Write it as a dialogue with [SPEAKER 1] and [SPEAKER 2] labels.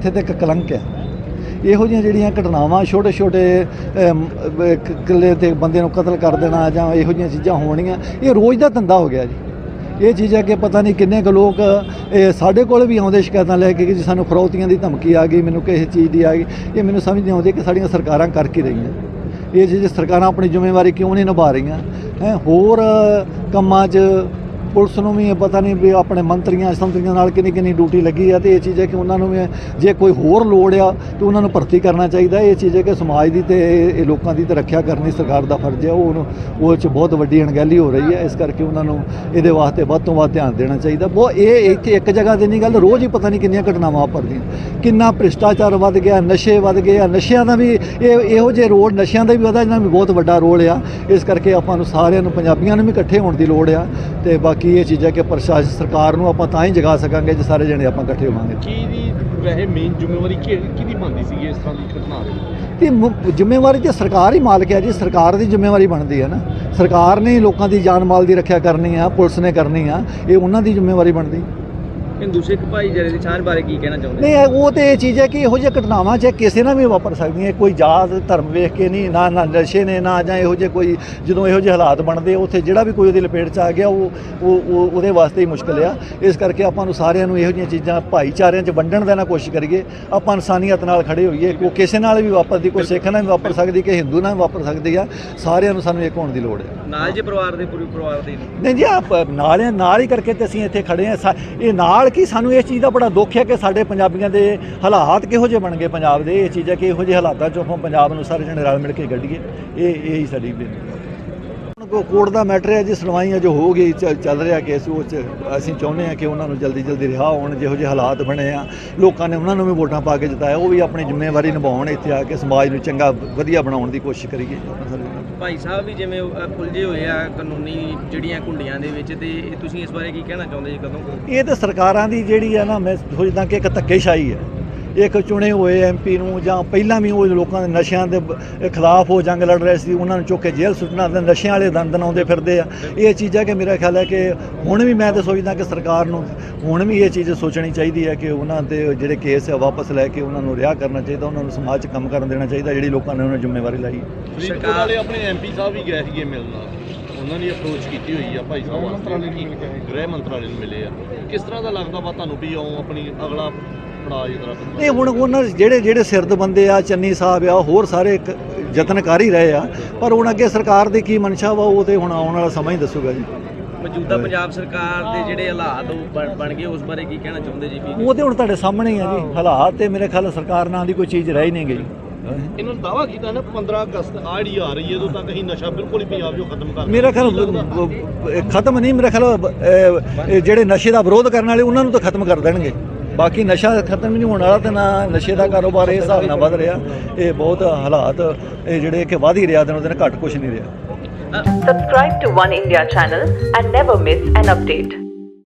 [SPEAKER 1] ਮੱਥੇ ਤੇ ਇੱਕ ਕਲੰਕ ਹੈ। ਇਹੋ ਜਿਹੀਆਂ ਜਿਹੜੀਆਂ ਘਟਨਾਵਾਂ ਛੋਟੇ ਛੋਟੇ ਅਮ, ਤੇ ਬੰਦੇ ਨੂੰ ਕਤਲ ਕਰ ਦੇਣਾ ਜਾਂ ਇਹੋ ਜਿਹੀਆਂ ਚੀਜ਼ਾਂ ਹੋਣੀਆਂ ਇਹ ਰੋਜ਼ ਦਾ ਧੰਦਾ ਹੋ ਗਿਆ ਜੀ। ਇਹ ਚੀਜ਼ ਹੈ ਕਿ ਪਤਾ ਨਹੀਂ ਕਿੰਨੇ ਕੁ ਲੋਕ ਇਹ ਸਾਡੇ ਕੋਲ ਵੀ ਆਉਂਦੇ ਸ਼ਿਕਾਇਤਾਂ ਲੈ ਕੇ ਕਿ ਜੀ ਸਾਨੂੰ ਫਰੌਤੀਆਂ ਦੀ ਧਮਕੀ ਆ ਗਈ ਮੈਨੂੰ ਕਿਸੇ ਚੀਜ਼ ਦੀ ਆ ਗਈ। ਇਹ ਮੈਨੂੰ ਸਮਝ ਨਹੀਂ ਆਉਂਦੀ ਕਿ ਸਾਡੀਆਂ ਸਰਕਾਰਾਂ ਕਰ ਕੀ ਰਹੀਆਂ। ਇਹ ਚੀਜ਼ ਸਰਕਾਰਾਂ ਆਪਣੀ ਜ਼ਿੰਮੇਵਾਰੀ ਕਿਉਂ ਨਹੀਂ ਨਿਭਾ ਰਹੀਆਂ? ਹੈ ਹੋਰ ਕੰਮਾਂ 'ਚ ਪੁਲਿਸ ਨੂੰ ਵੀ ਪਤਾ ਨਹੀਂ ਵੀ ਆਪਣੇ ਮੰਤਰੀਆਂ, ਸੰਤਰੀਆਂ ਨਾਲ ਕਿੰਨੀ ਕਿੰਨੀ ਡਿਊਟੀ ਲੱਗੀ ਆ, ਤੇ ਇਹ ਚੀਜ਼ ਹੈ ਕਿ ਉਹਨਾਂ ਨੂੰ ਵੀ ਜੇ ਕੋਈ ਹੋਰ ਲੋੜ ਆ, ਤੇ ਉਹਨਾਂ ਨੂੰ ਭਰਤੀ ਕਰਨਾ ਚਾਹੀਦਾ। ਇਹ ਚੀਜ਼ ਹੈ ਕਿ ਸਮਾਜ ਦੀ ਤੇ ਇਹ ਲੋਕਾਂ ਦੀ ਤੇ ਰੱਖਿਆ ਕਰਨੀ ਸਰਕਾਰ ਦਾ ਫਰਜ਼ ਹੈ। ਉਹ ਉਹਨੂੰ ਉਹ 'ਚ ਬਹੁਤ ਵੱਡੀ ਅਣਗਹਿਲੀ ਹੋ ਰਹੀ ਹੈ। ਇਸ ਕਰਕੇ ਉਹਨਾਂ ਨੂੰ ਇਹਦੇ ਵਾਸਤੇ ਵੱਧ ਤੋਂ ਵੱਧ ਧਿਆਨ ਦੇਣਾ ਚਾਹੀਦਾ। ਬਹੁਤ ਇਹ ਇੱਥੇ ਇੱਕ ਜਗ੍ਹਾ ਤੇ ਨਹੀਂ ਗੱਲ, ਰੋਜ਼ ਹੀ ਪਤਾ ਨਹੀਂ ਕਿੰਨੀਆਂ ਘਟਨਾਵਾਂ ਵਾਪਰਦੀਆਂ। ਕਿੰਨਾ ਭ੍ਰਿਸ਼ਟਾਚਾਰ ਵੱਧ ਗਿਆ, ਨਸ਼ੇ ਵੱਧ ਗਏ ਆ। ਨਸ਼ਿਆਂ ਦਾ ਵੀ ਇਹ ਇਹੋ ਜਿਹੇ ਰੋਲ ਨਸ਼ਿਆਂ ਦਾ ਵੀ ਵਧਾ ਇਹਨਾਂ ਵੀ ਬਹੁਤ ਵੱਡਾ ਰੋਲ ਆ। ਇਸ ਕਰਕੇ ਆਪਾਂ ਨੂੰ ਸਾਰਿਆਂ ਨੂੰ, ਪੰਜਾਬੀਆਂ ਨੂੰ ਵੀ ਇਕੱਠੇ ਹੋਣ ਦੀ ਲੋੜ ਆ। ਤੇ ਬਾਕੀ ਇਹ ਚੀਜ਼ਾਂ ਕਿ ਪ੍ਰਸ਼ਾਸਨ ਸਰਕਾਰ ਨੂੰ ਆਪਾਂ ਤਾਂ ਹੀ ਜਗਾ ਸਕਾਂਗੇ ਜੇ ਸਾਰੇ ਜਣੇ ਆਪਾਂ ਇਕੱਠੇ ਹੋਵਾਂਗੇ।
[SPEAKER 2] ਕੀ ਦੀ ਵੈਸੇ ਮੇਨ ਜ਼ਿੰਮੇਵਾਰੀ ਕੀ ਕਿਹਦੀ ਬਣਦੀ ਸੀ ਇਸ ਤਰ੍ਹਾਂ ਦੀ ਘਟਨਾ ਦੇ
[SPEAKER 1] ਜ਼ਿੰਮੇਵਾਰੀ ਤੇ ਸਰਕਾਰ ਹੀ ਮਾਲਕ ਹੈ ਜੀ ਸਰਕਾਰ ਦੀ ਜ਼ਿੰਮੇਵਾਰੀ ਬਣਦੀ ਹੈ ਨਾ। ਸਰਕਾਰ ਨੇ ਲੋਕਾਂ ਦੀ ਜਾਨ ਮਾਲ ਦੀ ਰੱਖਿਆ ਕਰਨੀ ਆ ਪੁਲਿਸ ਨੇ ਕਰਨੀ ਆ ਇਹ ਉਹਨਾਂ ਦੀ ਜ਼ਿੰਮੇਵਾਰੀ ਬਣਦੀ।
[SPEAKER 3] ਹਿੰਦੂ ਸਿੱਖ ਭਾਈਚਾਰੇ ਦੀ ਸਾਂਝ ਬਾਰੇ ਕੀ ਕਹਿਣਾ ਚਾਹੁੰਦੇ?
[SPEAKER 1] ਨਹੀਂ ਉਹ ਤੇ ਇਹ ਚੀਜ਼ ਹੈ ਕਿ ਇਹੋ ਜਿਹੀਆਂ ਘਟਨਾਵਾਂ ਚਾਹੇ ਕਿਸੇ ਨਾਲ ਵੀ ਵਾਪਰ ਸਕਦੀਆਂ ਕੋਈ ਜਾਤ ਧਰਮ ਵੇਖ ਕੇ ਨਹੀਂ ਨਾ ਨਾ ਨਸ਼ੇ ਨੇ ਨਾ ਜਾਂ ਇਹੋ ਜਿਹੇ ਕੋਈ ਜਦੋਂ ਇਹੋ ਜਿਹੇ ਹਾਲਾਤ ਬਣਦੇ ਉੱਥੇ ਜਿਹੜਾ ਵੀ ਕੋਈ ਉਹਦੀ ਲਪੇਟ 'ਚ ਆ ਗਿਆ ਉਹ ਉਹ ਉਹ- ਉਹਦੇ ਵਾਸਤੇ ਹੀ ਮੁਸ਼ਕਲ ਆ। ਇਸ ਕਰਕੇ ਆਪਾਂ ਨੂੰ ਸਾਰਿਆਂ ਨੂੰ ਇਹੋ ਜਿਹੀਆਂ ਚੀਜ਼ਾਂ ਭਾਈਚਾਰਿਆਂ 'ਚ ਵੰਡਣ ਦਾ ਨਾ ਕੋਸ਼ਿਸ਼ ਕਰੀਏ। ਆਪਾਂ ਇਨਸਾਨੀਅਤ ਨਾਲ ਖੜੇ ਹੋਈਏ ਕੋਈ ਕਿਸੇ ਨਾਲ ਵੀ ਵਾਪਰਦੀ ਕੋਈ ਸਿੱਖ ਨਾਲ ਵੀ ਵਾਪਰ ਸਕਦੀ ਕਿ ਹਿੰਦੂ ਨਾਲ ਵਾਪਰ ਸਕਦੀ ਆ ਸਾਰਿਆਂ ਨੂੰ ਸਾਨੂੰ ਇੱਕ ਹੋਣ ਦੀ ਲੋੜ ਹੈ
[SPEAKER 3] ਨਾਲ ਜੇ ਪਰਿਵਾਰ ਦੇ ਪੂਰੇ ਪਰਿਵਾਰ ਦੇ
[SPEAKER 1] ਨਹੀਂ ਜੀ ਆਪ ਨਾਲ ਨਾਲ ਹੀ ਕਰਕੇ ਤੇ ਅਸੀਂ ਇੱਥੇ ਖੜੇ ਆ ਇਹ ਨਾਲ ਕੀ ਸਾਨੂੰ ਇਸ ਚੀਜ਼ ਦਾ ਬੜਾ ਦੁੱਖ ਹੈ ਕਿ ਸਾਡੇ ਪੰਜਾਬੀਆਂ ਦੇ ਹਾਲਾਤ ਕਿਹੋ ਜਿਹੇ ਬਣ ਗਏ ਪੰਜਾਬ ਦੇ। ਇਹ ਚੀਜ਼ ਹੈ ਕਿ ਇਹੋ ਜਿਹੇ ਹਾਲਾਤਾਂ ਚੋਂ ਆਪਾਂ ਪੰਜਾਬ ਨੂੰ ਸਾਰੇ ਜਣੇ ਰਲ ਮਿਲ ਕੇ ਕੱਢੀਏ ਇਹ ਇਹ ਹੀ ਸਾਡੀ ਬੇਨਤੀ ਕੋ ਕੋਰਟ ਦਾ ਮੈਟਰ ਹੈ ਜੀ ਸੁਣਵਾਈਆਂ ਜੋ ਹੋ ਗਈ ਚੱਲ- ਰਿਹਾ ਕੇਸ ਉਹ 'ਚ ਅਸੀਂ ਚਾਹੁੰਦੇ ਹਾਂ ਕਿ ਉਹਨਾਂ ਨੂੰ ਜਲਦੀ ਜਲਦੀ ਰਿਹਾ ਹੋਣ ਜਿਹੋ ਜਿਹੇ ਹਾਲਾਤ ਬਣੇ ਆ। ਲੋਕਾਂ ਨੇ ਉਹਨਾਂ ਨੂੰ ਵੀ ਵੋਟਾਂ ਪਾ ਕੇ ਜਿਤਾਇਆ ਉਹ ਵੀ ਆਪਣੀ ਜ਼ਿੰਮੇਵਾਰੀ ਨਿਭਾਉਣ ਇੱਥੇ ਆ ਕੇ ਸਮਾਜ ਨੂੰ ਚੰਗਾ ਵਧੀਆ ਬਣਾਉਣ ਦੀ ਕੋਸ਼ਿਸ਼ ਕਰੀਏ।
[SPEAKER 3] ਭਾਈ ਸਾਹਿਬ ਵੀ ਜਿਵੇਂ ਉਲਝੇ ਹੋਏ ਆ ਕਾਨੂੰਨੀ ਜਿਹੜੀਆਂ ਕੁੰਡੀਆਂ ਦੇ ਵਿੱਚ ਤੇ ਤੁਸੀਂ ਇਸ ਬਾਰੇ ਕੀ ਕਹਿਣਾ ਚਾਹੁੰਦੇ ਜੀ ਕਦੋਂ?
[SPEAKER 1] ਇਹ ਤਾਂ ਸਰਕਾਰਾਂ ਦੀ ਜਿਹੜੀ ਆ ਨਾ ਮੈਂ ਸੋਚਦਾ ਕਿ ਇੱਕ ਧੱਕੇਸ਼ਾਹੀ ਹੈ। ਇੱਕ ਚੁਣੇ ਹੋਏ ਐਮਪੀ ਨੂੰ ਜਾਂ ਪਹਿਲਾਂ ਵੀ ਉਹ ਲੋਕਾਂ ਦੇ ਨਸ਼ਿਆਂ ਦੇ ਖਿਲਾਫ ਉਹ ਜੰਗ ਲੜ ਰਹੇ ਸੀ ਉਹਨਾਂ ਨੂੰ ਚੁੱਕ ਕੇ ਜੇਲ੍ਹ ਸੁੱਟਣਾ ਤੇ ਨਸ਼ਿਆਂ ਵਾਲੇ ਦੰਦਨ ਆਉਂਦੇ ਫਿਰਦੇ ਆ। ਇਹ ਚੀਜ਼ਾਂ ਕਿ ਮੇਰਾ ਖਿਆਲ ਹੈ ਕਿ ਹੁਣ ਵੀ ਮੈਂ ਤਾਂ ਸੋਚਦਾ ਕਿ ਸਰਕਾਰ ਨੂੰ ਹੁਣ ਵੀ ਇਹ ਚੀਜ਼ ਸੋਚਣੀ ਚਾਹੀਦੀ ਹੈ ਕਿ ਉਹਨਾਂ ਦੇ ਜਿਹੜੇ ਕੇਸ ਆ ਵਾਪਸ ਲੈ ਕੇ ਉਹਨਾਂ ਨੂੰ ਰਿਹਾ ਕਰਨਾ ਚਾਹੀਦਾ ਉਹਨਾਂ ਨੂੰ ਸਮਾਜ 'ਚ ਕੰਮ ਕਰਨ ਦੇਣਾ ਚਾਹੀਦਾ ਜਿਹੜੀ ਲੋਕਾਂ ਨੇ ਉਹਨਾਂ ਨੂੰ ਜ਼ਿੰਮੇਵਾਰੀ ਲਾਈ।
[SPEAKER 3] ਸਰਕਾਰ-
[SPEAKER 2] ਵਾਲੇ ਆਪਣੇ ਐਮਪੀ ਸਾਹਿਬ ਵੀ ਗਏ ਸੀਗੇ ਮਿਲਣ ਉਹਨਾਂ ਨੇ ਅਪਰੋਚ ਕੀਤੀ ਹੋਈ ਆ ਭਾਈ ਸਾਹਿਬ ਵਾਸਤੇ ਕਿ ਗ੍ਰਹਿ ਮੰਤਰਾਲੇ ਨੂੰ ਮਿਲੇ ਆ। ਕਿਸ ਤਰ੍ਹਾਂ ਦਾ ਲੱਗਦਾ ਵਾ ਤੁਹਾਨੂੰ ਵੀ ਆਉਂ ਆਪਣੀ ਅਗਲਾ
[SPEAKER 1] ਇਹ ਹੁਣ ਉਹਨਾਂ ਜਿਹੜੇ ਜਿਹੜੇ ਸਿਰਦ ਬੰਦੇ ਆ ਚੰਨੀ ਸਾਹਿਬ ਆ ਹੋਰ ਸਾਰੇ ਇੱਕ ਯਤਨ ਕਰ ਹੀ ਰਹੇ ਆ। ਪਰ ਹੁਣ ਅੱਗੇ ਸਰਕਾਰ ਦੀ ਕੀ ਮਨਸ਼ਾ ਵਾ ਉਹ ਤੇ ਹੁਣ ਆਉਣ ਵਾਲਾ ਸਮਾਂ ਹੀ ਦੱਸੂਗਾ ਜੀ।
[SPEAKER 3] ਮੌਜੂਦਾ ਪੰਜਾਬ ਸਰਕਾਰ ਦੇ ਜਿਹੜੇ ਹਾਲਾਤ ਬਣ- ਗਏ ਉਸ ਬਾਰੇ ਕੀ ਕਹਿਣਾ ਚਾਹੁੰਦੇ ਜੀ
[SPEAKER 1] ਉਹ ਤੇ ਹੁਣ ਤੁਹਾਡੇ ਸਾਹਮਣੇ ਹੀ ਆ ਜੀ। ਹਾਲਾਤ ਤੇ ਮੇਰੇ ਖਿਆਲ ਸਰਕਾਰ ਨਾਂ ਦੀ ਕੋਈ ਚੀਜ਼ ਰਹਿ ਹੀ ਨਹੀਂ ਗਈ।
[SPEAKER 2] ਇਹਨਾਂ ਨੇ ਦਾਵਾ ਕੀਤਾ ਨਾ 15 ਅਗਸਤ ਆ ਜਿਹੜੀ ਆ ਰਹੀ ਹੈ ਉਦੋਂ ਤੱਕ ਅਸੀਂ ਨਸ਼ਾ ਬਿਲਕੁਲ ਹੀ ਪੰਜਾਬ 'ਚੋਂ ਖਤਮ ਕਰ
[SPEAKER 1] ਮੇਰਾ ਖਿਆਲ ਖਤਮ ਨਹੀਂ ਮੇਰਾ ਖਿਆਲ ਜਿਹੜੇ ਨਸ਼ੇ ਦਾ ਵਿਰੋਧ ਕਰਨ ਵਾਲੇ ਉਹਨਾਂ ਨੂੰ ਤਾਂ ਖਤਮ ਕਰ ਦੇਣਗੇ। ਬਾਕੀ ਨਸ਼ਾ ਖਤਮ ਨਹੀਂ ਹੋਣ ਵਾਲਾ ਤੇ ਨਾ ਨਸ਼ੇ ਦਾ ਕਾਰੋਬਾਰ ਇਸ ਹਿਸਾਬ ਨਾਲ ਵੱਧ ਰਿਹਾ ਇਹ ਬਹੁਤ ਹਾਲਾਤ, ਇਹ ਜਿਹੜੇ ਕਿ ਵੱਧ ਹੀ ਰਿਹਾ ਦਿਨੋਂ ਦਿਨ ਘੱਟ ਕੁਛ ਨਹੀਂ ਰਿਹਾ
[SPEAKER 4] Subscribe to One India channel and never miss an update.